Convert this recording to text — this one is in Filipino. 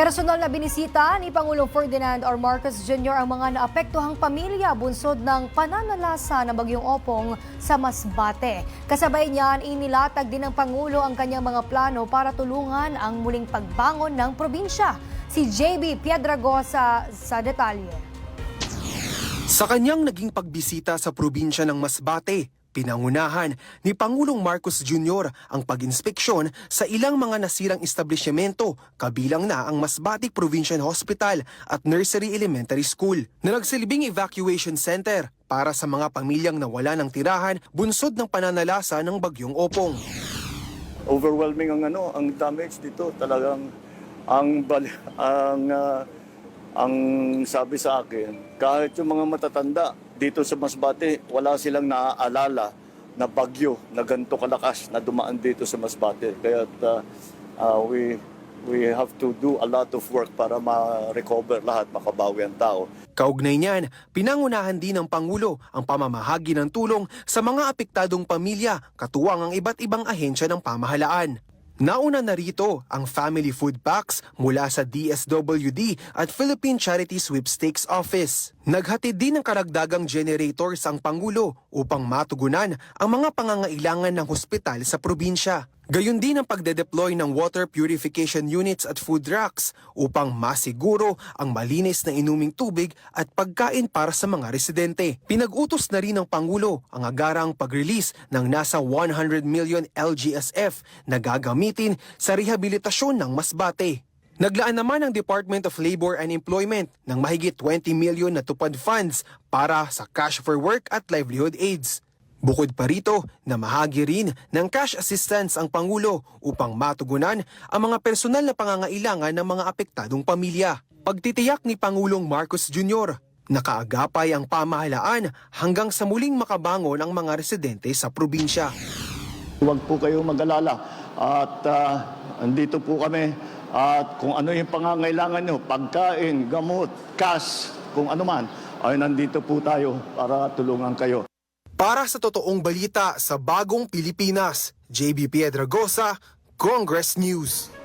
Personal na binisita ni Pangulong Ferdinand R. Marcos Jr. ang mga naapektuhang pamilya bunsod ng pananalasa ng bagyong opong sa Masbate. Kasabay niyan, inilatag din ng Pangulo ang kanyang mga plano para tulungan ang muling pagbangon ng probinsya. Si JB Piedragosa sa detalye. Sa kanyang naging pagbisita sa probinsya ng Masbate, pinangunahan ni Pangulong Marcos Jr. ang pag-inspeksyon sa ilang mga nasirang establishmento kabilang na ang Masbate Provincial Hospital at Nursery Elementary School na nagsilbing evacuation center para sa mga pamilyang nawala ng tirahan bunsod ng pananalasa ng bagyong opong. overwhelming ang ano, ang damage dito. Talagang ang ang ah, ang sabi sa akin, kahit yung mga matatanda dito sa Masbate, wala silang naaalala na bagyo na ganito kalakas na dumaan dito sa Masbate. Kaya uh, uh, we we have to do a lot of work para ma-recover lahat, makabawi ang tao. Kaugnay niyan, pinangunahan din ng Pangulo ang pamamahagi ng tulong sa mga apektadong pamilya katuwang ang iba't ibang ahensya ng pamahalaan. Nauna na rito ang family food packs mula sa DSWD at Philippine Charity Sweepstakes Office. Naghatid din ng karagdagang generators ang Pangulo upang matugunan ang mga pangangailangan ng hospital sa probinsya. Gayon din ang pagde-deploy ng water purification units at food racks upang masiguro ang malinis na inuming tubig at pagkain para sa mga residente. Pinag-utos na rin ng Pangulo ang agarang pag-release ng nasa 100 million LGSF na gagamitin sa rehabilitasyon ng Masbate. Naglaan naman ang Department of Labor and Employment ng mahigit 20 million na tupad funds para sa cash for work at livelihood aids. Bukod pa rito, namahagi rin ng cash assistance ang Pangulo upang matugunan ang mga personal na pangangailangan ng mga apektadong pamilya. Pagtitiyak ni Pangulong Marcos Jr. Nakaagapay ang pamahalaan hanggang sa muling makabangon ang mga residente sa probinsya. Huwag po kayo mag-alala at ah, andito po kami at kung ano yung pangangailangan nyo, pagkain, gamot, cash, kung ano man, ay nandito po tayo para tulungan kayo. Para sa totoong balita sa Bagong Pilipinas, JB Piedragosa, Congress News.